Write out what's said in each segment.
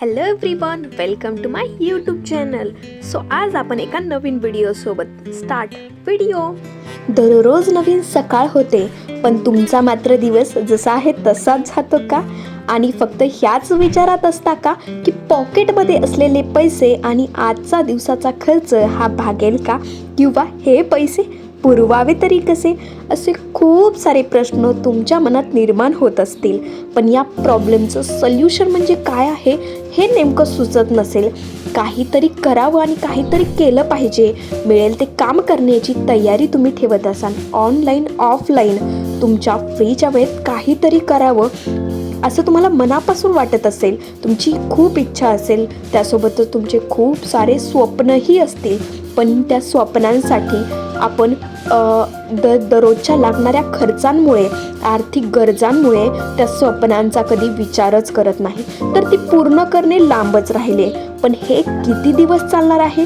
Hello everyone welcome to my YouTube channel so आज आपण एका नवीन व्हिडिओसोबत स्टार्ट व्हिडिओ दररोज नवीन सकाळ होते पण तुमचा मात्र दिवस जसा आहे तसाच जातो का? आणि फक्त ह्याच विचारात असता का की पॉकेटमध्ये असलेले पैसे आणि आजचा दिवसाचा खर्च हा भागेल का? किंवा हे पैसे पुरवावे तरी कसे? असे खूप सारे प्रश्न तुमच्या मनात निर्माण होत असतील. पण या प्रॉब्लेमचं सल्युशन म्हणजे काय आहे हे नेमकं सुचत नसेल. काहीतरी करावं आणि काहीतरी केलं पाहिजे. मिळेल ते काम करण्याची तयारी तुम्ही ठेवत असाल. Online offline. तुमच्या फ्रीच्या वेळेत काहीतरी करावं असं तुम्हाला मनापासून वाटत असेल. तुमची खूप इच्छा असेल. त्यासोबतच तुमचे खूप सारे स्वप्नही असतील. पण त्या स्वप्नांसाठी आपण द दररोजच्या लागणाऱ्या खर्चांमुळे आर्थिक गरजांमुळे त्या स्वप्नांचा कधी विचारच करत नाही. तर ती पूर्ण करणे लांबच राहिले. पण हे किती दिवस चालणार आहे?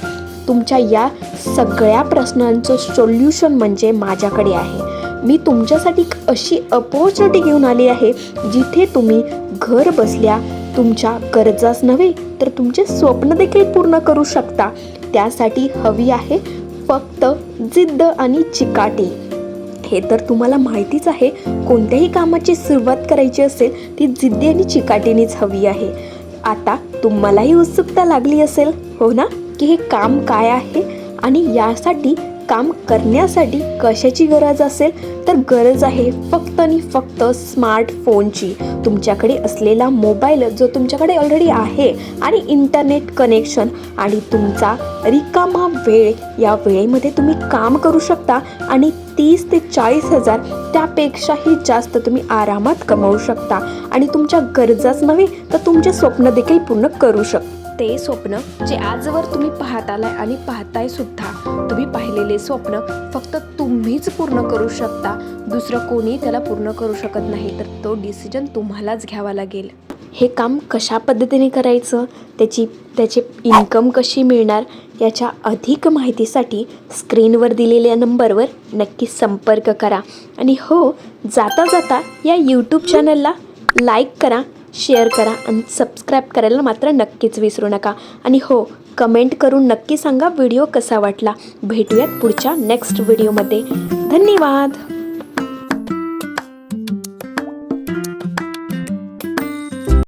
तुमच्या या सगळ्या प्रश्नांचं सोल्युशन म्हणजे माझ्याकडे आहे. मी तुमच्यासाठी एक अशी अपॉर्च्युनिटी घेऊन आली आहे जिथे तुम्ही घर बसल्या तुमच्या गरजाच नव्हे तर तुमचे स्वप्न देखील पूर्ण करू शकता. त्यासाठी हवी आहे फक्त जिद्द आणि चिकाटी. हे तर तुम्हाला माहितीच आहे कोणत्याही कामाची सुरुवात करायची असेल ती जिद्दी आणि चिकाटीनेच हवी आहे. आता तुम्हालाही उत्सुकता लागली असेल हो ना की हे काम काय आहे आणि यासाठी काम करण्यासाठी कशाची गरज असेल तर गरज आहे फक्त आणि फक्त स्मार्टफोनची तुमच्याकडे असलेला मोबाईल जो तुमच्याकडे ऑलरेडी आहे आणि इंटरनेट कनेक्शन आणि तुमचा रिकामा वेळ या वेळेमध्ये तुम्ही काम करू शकता आणि तीस ते चाळीस हजार त्यापेक्षाही जास्त तुम्ही आरामात कमवू शकता. आणि तुमच्या गरजाच नव्हे तर तुमचे स्वप्न देखील पूर्ण करू शकता. ते स्वप्न जे आजवर तुम्ही पाहत आलाय आणि पाहताय सुद्धा तुम्ही पाहिलेले स्वप्न फक्त तुम्हीच पूर्ण करू शकता. दुसरं कोणी त्याला पूर्ण करू शकत नाही तर तो डिसिजन तुम्हालाच घ्यावा लागेल. हे काम कशा पद्धतीने करायचं? त्याची त्याचे इन्कम कशी मिळणार? याच्या अधिक माहितीसाठी स्क्रीनवर दिलेल्या नंबरवर नक्की संपर्क करा. आणि हो जाता जाता या यूट्यूब चॅनलला लाईक करा. शेअर करा आणि सबस्क्राईब करायला मात्र नक्कीच विसरू नका. आणि हो कमेंट करून नक्की सांगा व्हिडिओ कसा वाटला. भेटूयात पुढच्या नेक्स्ट व्हिडिओमध्ये धन्यवाद!